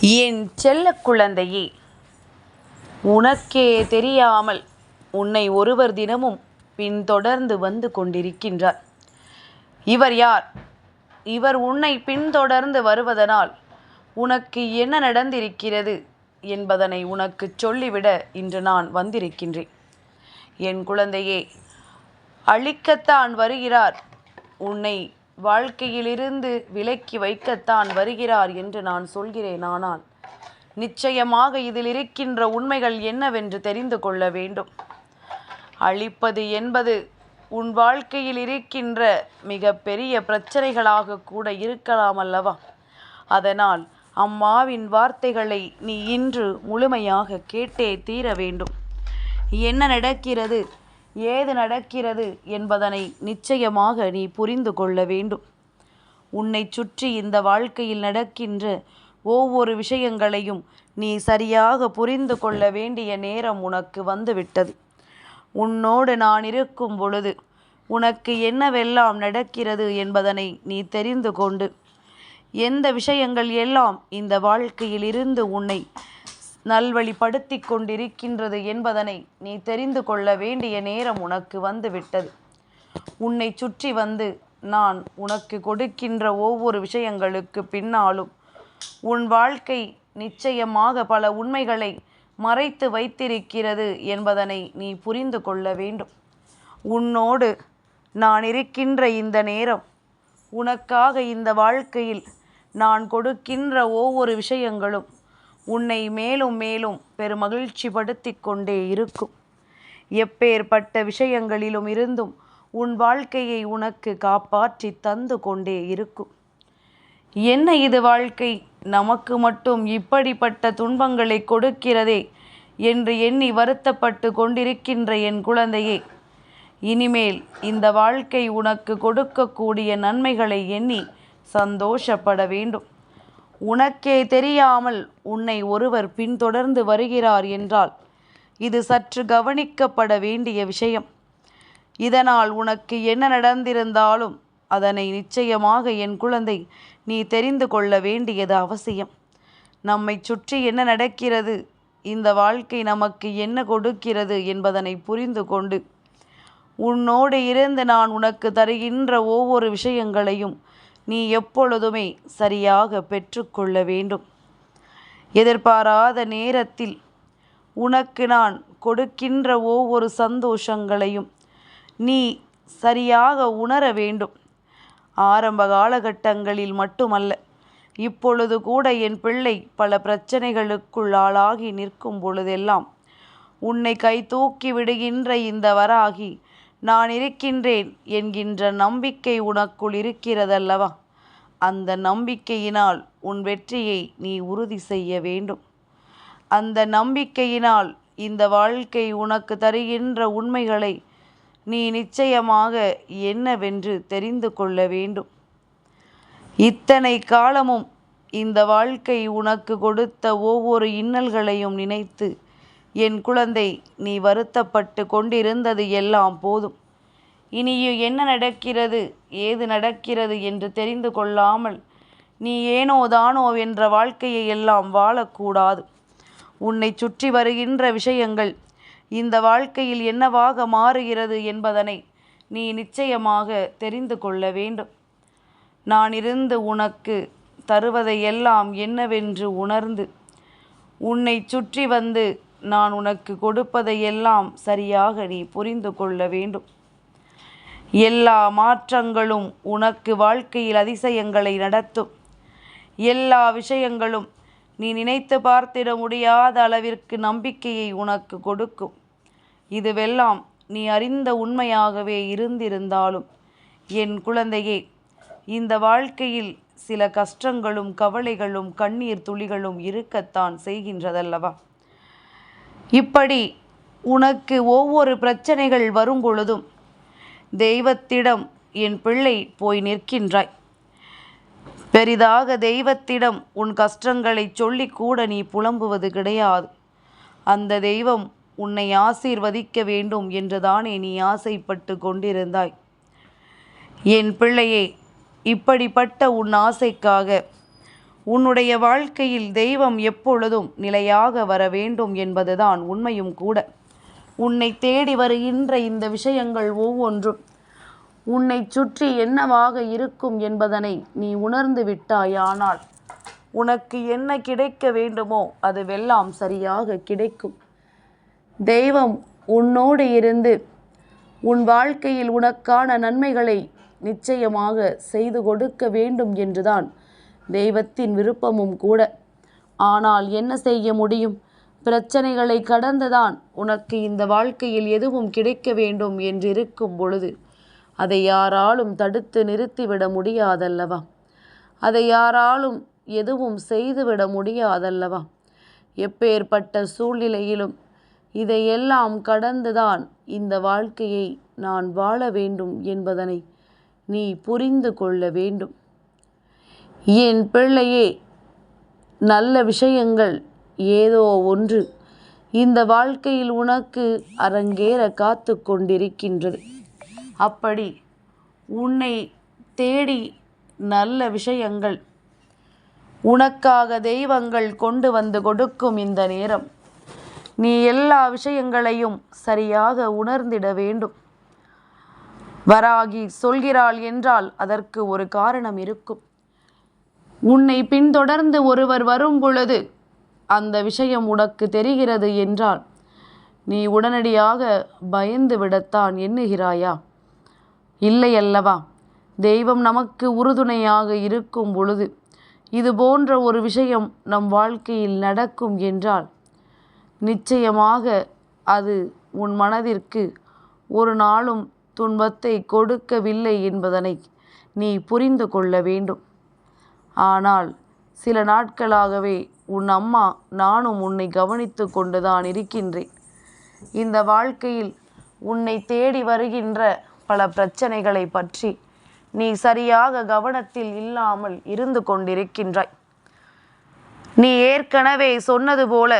என் செல்ல குழந்தையே உனக்கே தெரியாமல் உன்னை ஒருவர் தினமும் பின்தொடர்ந்து வந்து கொண்டிருக்கின்றார். இவர் யார்? இவர் உன்னை பின்தொடர்ந்து வருவதனால் உனக்கு என்ன நடந்திருக்கிறது என்பதனை உனக்குச் சொல்லிவிட இன்று நான் வந்திருக்கின்றேன். என் குழந்தையே அழிக்கத்தான் வருகிறார். உன்னை வாழ்க்கையிலிருந்து விலக்கி வைக்கத்தான் வருகிறார் என்று நான் சொல்கிறேன். ஆனால் நிச்சயமாக இதில் இருக்கின்ற உண்மைகள் என்னவென்று தெரிந்து கொள்ள வேண்டும். அழிப்பது என்பது உன் வாழ்க்கையில் இருக்கின்ற மிக பெரிய பிரச்சனைகளாக கூட இருக்கலாம் அல்லவா? அதனால் அம்மாவின் வார்த்தைகளை நீ இன்று முழுமையாக கேட்டே தீர வேண்டும். என்ன நடக்கிறது? ஏது நடக்கிறது என்பதனை நிச்சயமாக நீ புரிந்து கொள்ள வேண்டும். உன்னை சுற்றி இந்த வாழ்க்கையில் நடக்கின்ற ஒவ்வொரு விஷயங்களையும் நீ சரியாக புரிந்து கொள்ள வேண்டிய நேரம் உனக்கு வந்துவிட்டது. உன்னோடு நான் இருக்கும் பொழுது உனக்கு என்னவெல்லாம் நடக்கிறது என்பதனை நீ தெரிந்து கொண்டு எந்த விஷயங்கள் எல்லாம் இந்த வாழ்க்கையில் இருந்து உன்னை நல்வழிப்படுத்தி கொண்டிருக்கின்றது என்பதனை நீ தெரிந்து கொள்ள வேண்டிய நேரம் உனக்கு வந்துவிட்டது. உன்னை சுற்றி வந்து நான் உனக்கு கொடுக்கின்ற ஒவ்வொரு விஷயங்களுக்கு பின்னாலும் உன் வாழ்க்கை நிச்சயமாக பல உண்மைகளை மறைத்து வைத்திருக்கிறது என்பதனை நீ புரிந்து கொள்ள வேண்டும். உன்னோடு நான் இருக்கின்ற இந்த நேரம் உனக்காக இந்த வாழ்க்கையில் நான் கொடுக்கின்ற ஒவ்வொரு விஷயங்களும் உன்னை மேலும் மேலும் பெருமகிழ்ச்சி படுத்தி கொண்டே இருக்கும். எப்பேற்பட்ட விஷயங்களிலும் இருந்தும் உன் வாழ்க்கையை உனக்கு காப்பாற்றி தந்து கொண்டே இருக்கும். என்ன இது வாழ்க்கை? நமக்கு மட்டும் இப்படிப்பட்ட துன்பங்களை கொடுக்கிறதே என்று எண்ணி வருத்தப்பட்டு கொண்டிருக்கின்ற என் குழந்தையே இனிமேல் இந்த வாழ்க்கை உனக்கு கொடுக்கக்கூடிய நன்மைகளை எண்ணி சந்தோஷப்பட வேண்டும். உனக்கே தெரியாமல் உன்னை ஒருவர் பின்தொடர்ந்து வருகிறார் என்றால் இது சற்று கவனிக்கப்பட வேண்டிய விஷயம். இதனால் உனக்கு என்ன நடந்திருந்தாலும் அதனை நிச்சயமாக என் குழந்தை நீ தெரிந்து கொள்ள வேண்டியது அவசியம். நம்மை சுற்றி என்ன நடக்கிறது? இந்த வாழ்க்கை நமக்கு என்ன கொடுக்கிறது என்பதனை புரிந்து கொண்டு. உன்னோடு இருந்து நான் உனக்கு தருகின்ற ஒவ்வொரு விஷயங்களையும் நீ எப்பொழுதுமே சரியாக பெற்றுக்கொள்ள வேண்டும். எதிர்பாராத நேரத்தில் உனக்கு நான் கொடுக்கின்ற ஒவ்வொரு சந்தோஷங்களையும் நீ சரியாக உணர வேண்டும். ஆரம்ப காலகட்டங்களில் மட்டுமல்ல இப்பொழுது கூட என் பிள்ளை பல பிரச்சனைகளுக்குள் ஆளாகி நிற்கும் பொழுதெல்லாம் உன்னை கை தூக்கி விடுகின்ற இந்த வராகி நான் இருக்கின்றேன் என்கின்ற நம்பிக்கை உனக்குள் இருக்கிறதல்லவா? அந்த நம்பிக்கையினால் உன் வெற்றியை நீ உறுதி செய்ய வேண்டும். அந்த நம்பிக்கையினால் இந்த வாழ்க்கை உனக்கு தருகின்ற உண்மைகளை நீ நிச்சயமாக என்னவென்று தெரிந்து கொள்ள வேண்டும். இத்தனை காலமும் இந்த வாழ்க்கை உனக்கு கொடுத்த ஒவ்வொரு இன்னல்களையும் நினைத்து என் குழந்தை நீ வருத்தப்பட்டு கொண்டிருந்தது எல்லாம் போதும். இனியும் என்ன நடக்கிறது ஏது நடக்கிறது என்று தெரிந்து கொள்ளாமல் நீ ஏனோ தானோ என்ற வாழ்க்கையை எல்லாம் வாழக்கூடாது. உன்னை சுற்றி வருகின்ற விஷயங்கள் இந்த வாழ்க்கையில் என்னவாக மாறுகிறது என்பதனை நீ நிச்சயமாக தெரிந்து கொள்ள வேண்டும். நான் இருந்து உனக்கு தருவதை எல்லாம் என்னவென்று உணர்ந்து உன்னை சுற்றி வந்து நான் உனக்கு கொடுப்பதையெல்லாம் சரியாக நீ புரிந்து கொள்ள வேண்டும். எல்லா மாற்றங்களும் உனக்கு வாழ்க்கையில் அதிசயங்களை நடத்தும். எல்லா விஷயங்களும் நீ நினைத்து பார்த்திட முடியாத அளவிற்கு நம்பிக்கையை உனக்கு கொடுக்கும். இதுவெல்லாம் நீ அறிந்த உண்மையாகவே இருந்திருந்தாலும் என் குழந்தையே இந்த வாழ்க்கையில் சில கஷ்டங்களும் கவலைகளும் கண்ணீர் துளிகளும் இருக்கத்தான் செய்கின்றதல்லவா? இப்படி உனக்கு ஒவ்வொரு பிரச்சனைகள் வரும் பொழுதும் தெய்வத்திடம் என் பிள்ளை போய் நிற்கின்றாய். பெரிதாக தெய்வத்திடம் உன் கஷ்டங்களை சொல்லி கூட நீ புலம்புவது கிடையாது. அந்த தெய்வம் உன்னை ஆசீர்வதிக்க வேண்டும் என்றுதானே நீ ஆசைப்பட்டு கொண்டிருந்தாய். என் பிள்ளையே இப்படிப்பட்ட உன் ஆசைக்காக உன்னுடைய வாழ்க்கையில் தெய்வம் எப்பொழுதும் நிலையாக வர வேண்டும் என்பதுதான் உண்மையும் கூட. உன்னை தேடி வருகின்ற இந்த விஷயங்கள் ஒவ்வொன்றும் உன்னை சுற்றி என்னவாக இருக்கும் என்பதனை நீ உணர்ந்து விட்டாயானால் உனக்கு என்ன கிடைக்க வேண்டுமோ அதுவெல்லாம் சரியாக கிடைக்கும். தெய்வம் உன்னோடு இருந்து உன் வாழ்க்கையில் உனக்கான நன்மைகளை நிச்சயமாக செய்து கொடுக்க வேண்டும் என்றுதான் தெய்வத்தின் விருப்பமும் கூட. ஆனால் என்ன செய்ய முடியும்? பிரச்சனைகளை கடந்துதான் உனக்கு இந்த வாழ்க்கையில் எதுவும் கிடைக்க வேண்டும் என்று இருக்கும் பொழுது அதை யாராலும் தடுத்து நிறுத்திவிட முடியாதல்லவா? அதை யாராலும் எதுவும் செய்துவிட முடியாதல்லவா? எப்பேற்பட்ட சூழ்நிலையிலும் இதையெல்லாம் கடந்துதான் இந்த வாழ்க்கையை நான் வாழ வேண்டும் என்பதனை நீ புரிந்து கொள்ள வேண்டும். என் பிள்ளையே நல்ல விஷயங்கள் ஏதோ ஒன்று இந்த வாழ்க்கையில் உனக்கு அரங்கேற காத்து கொண்டிருக்கின்றது. அப்படி உன்னை தேடி நல்ல விஷயங்கள் உனக்காக தெய்வங்கள் கொண்டு வந்து கொடுக்கும் இந்த நேரம். நீ எல்லா விஷயங்களையும் சரியாக உணர்ந்திட வேண்டும். வராகி சொல்கிறாள் என்றால் அதற்கு ஒரு காரணம் இருக்கும். உன்னை பின்தொடர்ந்து ஒருவர் வரும் பொழுது அந்த விஷயம் உனக்கு தெரிகிறது என்றால் நீ உடனடியாக பயந்து விடத்தான் எண்ணுகிறாயா? இல்லை அல்லவா? தெய்வம் நமக்கு உறுதுணையாக இருக்கும் பொழுது இது போன்ற ஒரு விஷயம் நம் வாழ்க்கையில் நடக்கும் என்றால் நிச்சயமாக அது உன் மனதிற்கு ஒரு நாளும் துன்பத்தை கொடுக்கவில்லை என்பதனை நீ புரிந்து கொள்ள வேண்டும். ஆனால் சில நாட்களாகவே உன் அம்மா நானும் உன்னை கவனித்து கொண்டுதான் இருக்கின்றேன். இந்த வாழ்க்கையில் உன்னை தேடி வருகின்ற பல பிரச்சனைகளை பற்றி நீ சரியாக கவனத்தில் இல்லாமல் இருந்து கொண்டிருக்கின்றாய். நீ ஏற்கனவே சொன்னது போல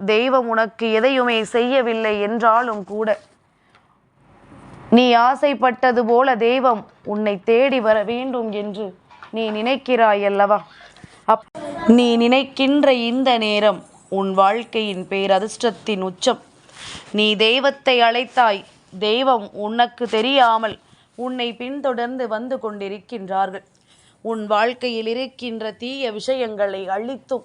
தெய்வம் உனக்கு எதையுமே செய்யவில்லை என்றாலும் கூட நீ ஆசைப்பட்டது போல தெய்வம் உன்னை தேடி வர வேண்டும் என்று நீ நினைக்கிறாய் அல்லவா அப் நீ நினைக்கின்ற இந்த நேரம் உன் வாழ்க்கையின் பேரதிர்ஷ்டத்தின் உச்சம். நீ தெய்வத்தை அழைத்தாய். தெய்வம் உனக்கு தெரியாமல் உன்னை பின்தொடர்ந்து வந்து கொண்டிருக்கின்றார்கள். உன் வாழ்க்கையில் இருக்கின்ற தீய விஷயங்களை அழித்தும்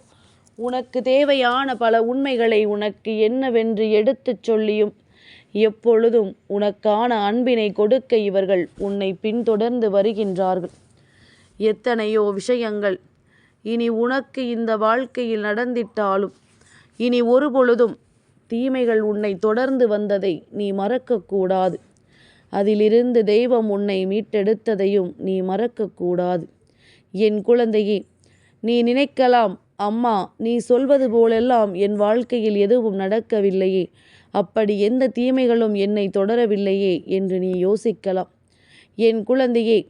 உனக்கு தேவையான பல உண்மைகளை உனக்கு என்னவென்று எடுத்துச் சொல்லியும் எப்பொழுதும் உனக்கான அன்பினை கொடுக்க இவர்கள் உன்னை பின்தொடர்ந்து வருகின்றார்கள். எத்தனையோ விஷயங்கள். இனி உனக்கு இந்த வாழ்க்கையில் நடந்திட்டாலும் இனி ஒரு பொழுதும் தீமைகள் உன்னை தொடர்ந்து வந்ததை நீ மறக்கக்கூடாது. அதிலிருந்து தெய்வம் உன்னை மீட்டெடுத்ததையும் நீ மறக்கக்கூடாது. என் குழந்தையே நீ நினைக்கலாம் அம்மா நீ சொல்வது போலெல்லாம் என் வாழ்க்கையில் எதுவும் நடக்கவில்லையே. அப்படி எந்த தீமைகளும் என்னை தொடரவில்லையே என்று நீ யோசிக்கலாம். என் குழந்தையே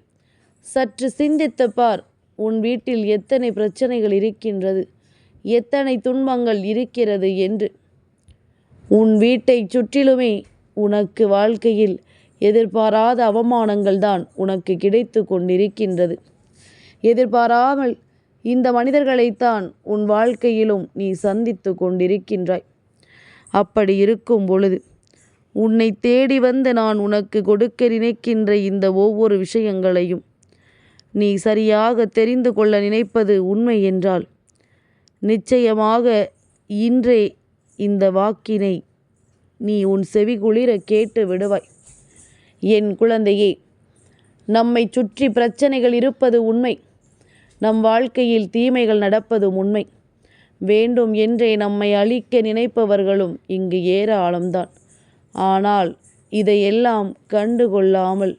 சற்று சிந்தித்து பார் உன் வீட்டில் எத்தனை பிரச்சனைகள் இருக்கின்றது? எத்தனை துன்பங்கள் இருக்கிறது? என்று. உன் வீட்டை சுற்றிலுமே உனக்கு வாழ்க்கையில் எதிர்பாராத அவமானங்கள் தான் உனக்கு கிடைத்து கொண்டிருக்கின்றது. எதிர்பாராமல் இந்த மனிதர்களைத்தான் உன் வாழ்க்கையிலும் நீ சந்தித்து கொண்டிருக்கின்றாய். அப்படி இருக்கும் பொழுது உன்னை தேடி வந்து நான் உனக்கு கொடுக்க நினைக்கின்ற இந்த ஒவ்வொரு விஷயங்களையும் நீ சரியாக தெரிந்து கொள்ள நினைப்பது உண்மை என்றால் நிச்சயமாக இன்றே இந்த வாக்கினை நீ உன் செவிகுளிர கேட்டு விடுவாய். என் குழந்தையே நம்மை சுற்றி பிரச்சனைகள் இருப்பது உண்மை. நம் வாழ்க்கையில் தீமைகள் நடப்பதும் உண்மை. வேண்டும் என்றே நம்மை அழிக்க நினைப்பவர்களும் இங்கு ஏராளம்தான். ஆனால் இதையெல்லாம் கண்டுகொள்ளாமல்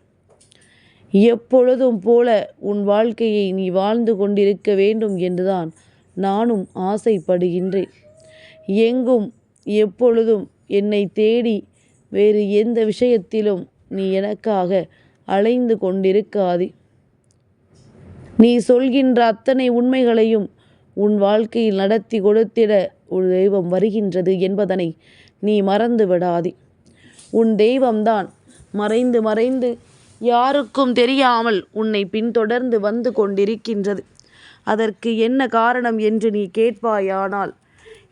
எப்பொழுதும் போல உன் வாழ்க்கையை நீ வாழ்ந்து கொண்டிருக்க வேண்டும் என்றுதான் நானும் ஆசைப்படுகின்றேன். எங்கும் எப்பொழுதும் என்னை தேடி வேறு எந்த விஷயத்திலும் நீ எனக்காக அலைந்து கொண்டிருக்காதே. நீ சொல்கின்ற அத்தனை உண்மைகளையும் உன் வாழ்க்கையில் நடத்தி கொடுத்திட ஒரு தெய்வம் வருகின்றது என்பதனை நீ மறந்து விடாதே உன் தெய்வம்தான் மறைந்து மறைந்து யாருக்கும் தெரியாமல் உன்னை பின்தொடர்ந்து வந்து கொண்டிருக்கின்றது. அதற்கு என்ன காரணம் என்று நீ கேட்பாயானால்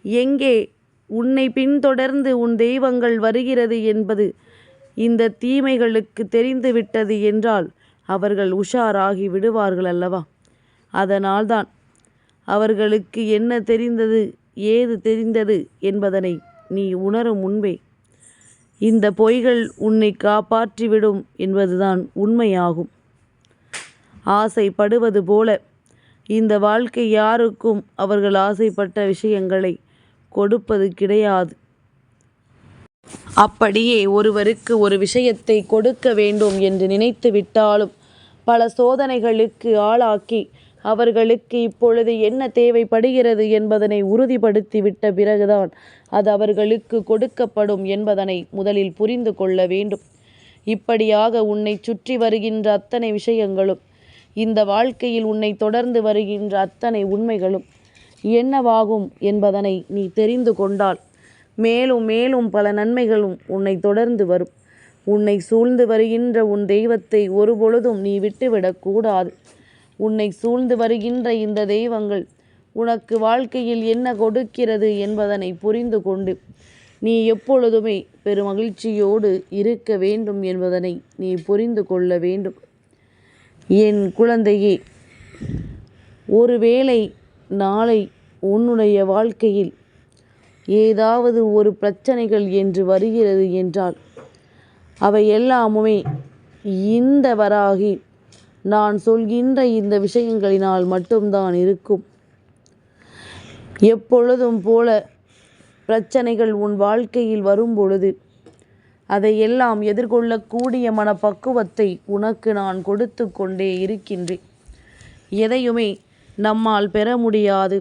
எங்கே உன்னை பின்தொடர்ந்து உன் தெய்வங்கள் வருகிறது என்பது இந்த தீமைகளுக்கு தெரிந்துவிட்டது என்றால் அவர்கள் உஷாராகி விடுவார்கள் அல்லவா அதனால்தான் அவர்களுக்கு என்ன தெரிந்தது ஏது தெரிந்தது என்பதனை நீ உணரும் முன்பே இந்த பொய்கள் உன்னை காப்பாற்றிவிடும் என்பதுதான் உண்மையாகும். ஆசைப்படுவது போல இந்த வாழ்க்கை யாருக்கும் அவர்கள் ஆசைப்பட்ட விஷயங்களை கொடுப்பது கிடையாது. அப்படியே ஒருவருக்கு ஒரு விஷயத்தை கொடுக்க வேண்டும் என்று நினைத்து விட்டாலும் பல சோதனைகளுக்கு ஆளாக்கி அவர்களுக்கு இப்பொழுது என்ன தேவைப்படுகிறது என்பதனை உறுதிப்படுத்திவிட்ட பிறகுதான் அது அவர்களுக்கு கொடுக்கப்படும் என்பதனை முதலில் புரிந்து கொள்ள வேண்டும். இப்படியாக உன்னை சுற்றி வருகின்ற அத்தனை விஷயங்களும் இந்த வாழ்க்கையில் உன்னை தொடர்ந்து வருகின்ற அத்தனை உண்மைகளும் என்னவாகும் என்பதனை நீ தெரிந்து கொண்டால் மேலும் மேலும் பல நன்மைகளும் உன்னை தொடர்ந்து வரும். உன்னை சூழ்ந்து வருகின்ற உன் தெய்வத்தை ஒருபொழுதும் நீ விட்டுவிடக்கூடாது உன்னை சூழ்ந்து வருகின்ற இந்த தெய்வங்கள் உனக்கு வாழ்க்கையில் என்ன கொடுக்கிறது என்பதனை புரிந்து கொண்டு நீ எப்பொழுதுமே பெருமகிழ்ச்சியோடு இருக்க வேண்டும் என்பதனை நீ புரிந்து கொள்ள வேண்டும். என் குழந்தையே ஒருவேளை நாளை உன்னுடைய வாழ்க்கையில் ஏதாவது ஒரு பிரச்சனைகள் என்று வருகிறது என்றால் அவை எல்லாமுமே இந்த வராகி நான் சொல்கின்ற இந்த விஷயங்களினால் மட்டும்தான் இருக்கும். எப்பொழுதும் போல பிரச்சனைகள் உன் வாழ்க்கையில் வரும் பொழுது அதையெல்லாம் எதிர்கொள்ளக்கூடிய மனப்பக்குவத்தை உனக்கு நான் கொடுத்து கொண்டே இருக்கின்றேன். எதையுமே நம்மால் பெற முடியாது.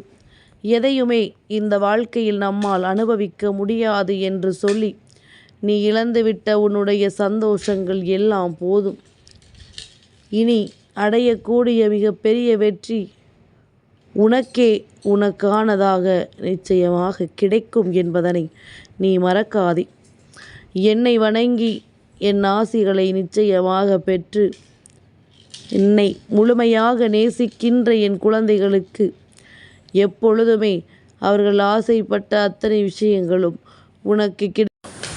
எதையுமே இந்த வாழ்க்கையில் நம்மால் அனுபவிக்க முடியாது என்று சொல்லி நீ இழந்துவிட்ட உன்னுடைய சந்தோஷங்கள் எல்லாம் போதும். இனி அடையக்கூடிய மிகப்பெரிய வெற்றி உனக்கே உனக்கானதாக நிச்சயமாக கிடைக்கும் என்பதனை நீ மறக்காதே. என்னை வணங்கி என் ஆசிகளை நிச்சயமாக பெற்று என்னை முழுமையாக நேசிக்கின்ற என் குழந்தைகளுக்கு எப்பொழுதுமே அவர்கள் ஆசைப்பட்ட அத்தனை விஷயங்களும் உனக்கு கிடை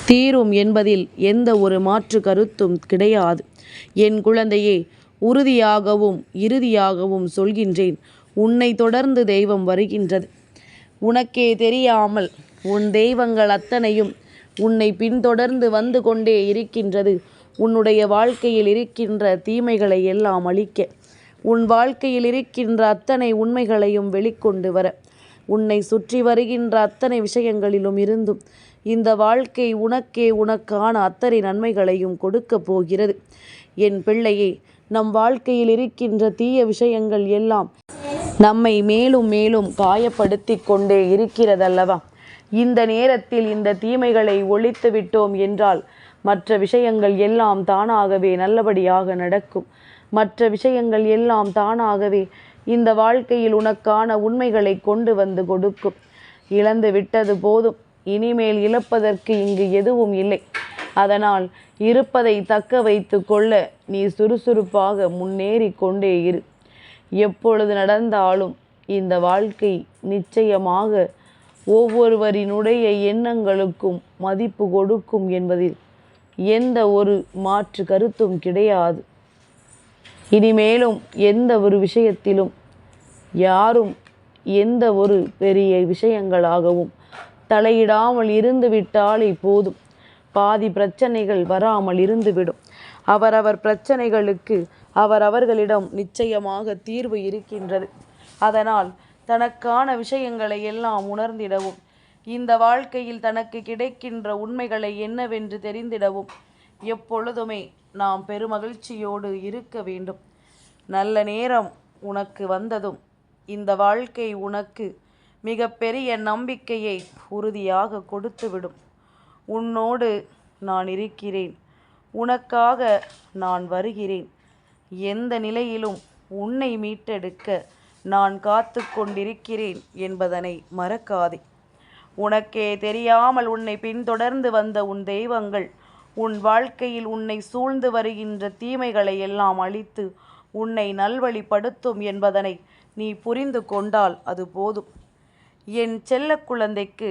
தீரும் என்பதில் எந்த ஒரு மாற்று கருத்தும் கிடையாது. என் குழந்தையே உறுதியாகவும் இறுதியாகவும் சொல்கின்றேன். உன்னை தொடர்ந்து தெய்வம் வருகின்றது. உனக்கே தெரியாமல் உன் தெய்வங்கள் அத்தனையும் உன்னை பின்தொடர்ந்து வந்து கொண்டே இருக்கின்றது. உன்னுடைய வாழ்க்கையில் இருக்கின்ற தீமைகளை எல்லாம் அழிக்க உன் வாழ்க்கையில் இருக்கின்ற அத்தனை உண்மைகளையும் வெளிக்கொண்டு வர உன்னை சுற்றி வருகின்ற அத்தனை விஷயங்களிலும் இருந்தும் இந்த வாழ்க்கை உனக்கே உனக்கான அத்தனை நன்மைகளையும் கொடுக்கப் போகிறது. என் பிள்ளையே நம் வாழ்க்கையில் இருக்கின்ற தீய விஷயங்கள் எல்லாம் நம்மை மேலும் மேலும் காயப்படுத்தி கொண்டே இருக்கிறதல்லவா? இந்த நேரத்தில் இந்த தீமைகளை ஒழித்து விட்டோம் என்றால் மற்ற விஷயங்கள் எல்லாம் தானாகவே நல்லபடியாக நடக்கும். மற்ற விஷயங்கள் எல்லாம் தானாகவே இந்த வாழ்க்கையில் உனக்கான உண்மைகளை கொண்டு வந்து கொடுக்கும். இழந்து விட்டது போதும். இனிமேல் இழப்பதற்கு இங்கு எதுவும் இல்லை. அதனால் இருப்பதை தக்க வைத்து கொள்ள நீ சுறுசுறுப்பாக முன்னேறி கொண்டே இரு. எப்பொழுது நடந்தாலும் இந்த வாழ்க்கை நிச்சயமாக ஒவ்வொருவரினுடைய எண்ணங்களுக்கும் மதிப்பு கொடுக்கும் என்பதில் எந்த ஒரு மாற்று கருத்தும் கிடையாது. இனிமேலும் எந்த ஒரு விஷயத்திலும் யாரும் எந்த ஒரு பெரிய விஷயங்களாகவும் தலையிடாமல் இருந்து விட்டாலே போதும். பாதி பிரச்சனைகள் வராமல் இருந்துவிடும். அவரவர் பிரச்சனைகளுக்கு அவரவர்களிடம் நிச்சயமாக தீர்வு இருக்கின்றது. அதனால் தனக்கான விஷயங்களை எல்லாம் உணர்ந்திடவும் இந்த வாழ்க்கையில் தனக்கு கிடைக்கின்ற உண்மைகளை என்னவென்று தெரிந்திடவும் எப்பொழுதுமே நாம் பெருமகிழ்ச்சியோடு இருக்க வேண்டும். நல்ல நேரம் உனக்கு வந்ததும் இந்த வாழ்க்கை உனக்கு மிகப்பெரிய நம்பிக்கையை உறுதியாக கொடுத்துவிடும். உன்னோடு நான் இருக்கிறேன். உனக்காக நான் வருகிறேன். எந்த நிலையிலும் உன்னை மீட்டெடுக்க நான் காத்து கொண்டிருக்கிறேன் என்பதனை மறக்காதே. உனக்கே தெரியாமல் உன்னை பின்தொடர்ந்து வந்த உன் தெய்வங்கள் உன் வாழ்க்கையில் உன்னை சூழ்ந்து வருகின்ற தீமைகளை எல்லாம் அழித்து உன்னை நல்வழிப்படுத்தும் என்பதனை நீ புரிந்து கொண்டால் அது போதும். என் செல்ல குழந்தைக்கு